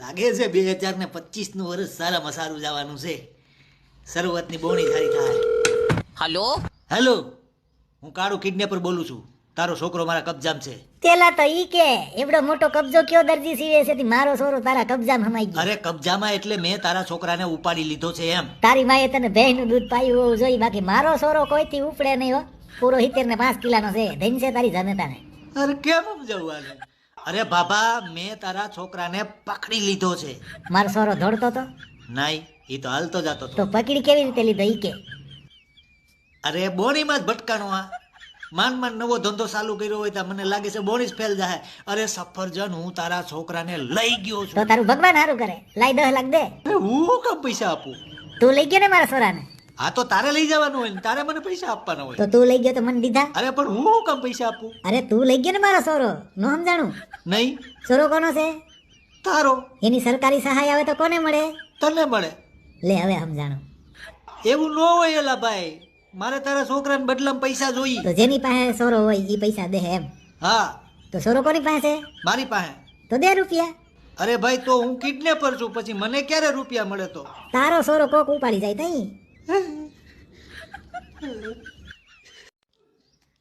લાગે છે બે હજાર ને પચીસનું વર્ષ સારામાં સારું જવાનું છે. શરૂઆતની બોણી સારી થાય. હલો? હેલો હું કાળુ કિડનેપર બોલું છું. તારો છોકરો મારા કબજામ છે. તેલા તો ઈ કે એવડો મોટો કબજો કયો દરજી સીવે છે તી મારો સોરો તારા કબજામ હમાઈ ગયો. અરે કબજામાં એટલે મેં તારા છોકરાને ઉપાડી લીધો છે એમ. તારી માએ તને ભેંસનું દૂધ પાયું હોવું જોઈએ બાકી મારો સોરો કોઈથી ઉપડે નહીં હો. પૂરો હિતેર ને પાંચ કિલાનો છે ધન છે તારી જનતાને. અરે કેમ જવું આને? અરે બાબા મેં તારા છોકરાને પકડી લીધો છે. મારો સોરો દોડતો તો? નહીં એ તો હાલતો જતો તો પકડી કેવી રીતે લીધો ઈ કે? અરે બોણીમાં જ ભટકાણો આ. માંડ માંડ નવો ધંધો ચાલુ કર્યો હોય તો મને લાગે છે બોણી જ ફેલ જાય. અરે સફરજન હું તારા છોકરાને લઈ ગયો તો તારું ભગવાન સારું કરે. લાઈ દહ લાખ દે. હું કેમ પૈસા આપું? તું લઈ ગયો ને મારા સોરાને? આ તો તારે લઈ જવાનું હોય ને તારે મને પૈસા આપવાના હોય. તો તું લઈ ગયો તો મને દીધા? અરે પણ હું કેમ પૈસા આપું? અરે તું લઈ ગયો ને મારો સોરો? નો સમજાણું? નહીં. સોરો કોનો છે? તારો. એની સરકારી સહાય આવે તો કોને મળે? તને મળે. લે હવે સમજાણું. એવું ન હોય એલા ભાઈ. મારે તારા છોકરાને બદલામાં પૈસા જોઈએ. તો જેની પાસે સોરો હોય એ પૈસા દે એમ. હા. તો સોરો કોની પાસે? મારી પાસે. તો દે રૂપિયા. અરે ભાઈ તો હું કિડનેપર છું. પછી મને ક્યારે રૂપિયા મળે તો? તારો સોરો કોક ઉપાડી જાય તઈ. 嗯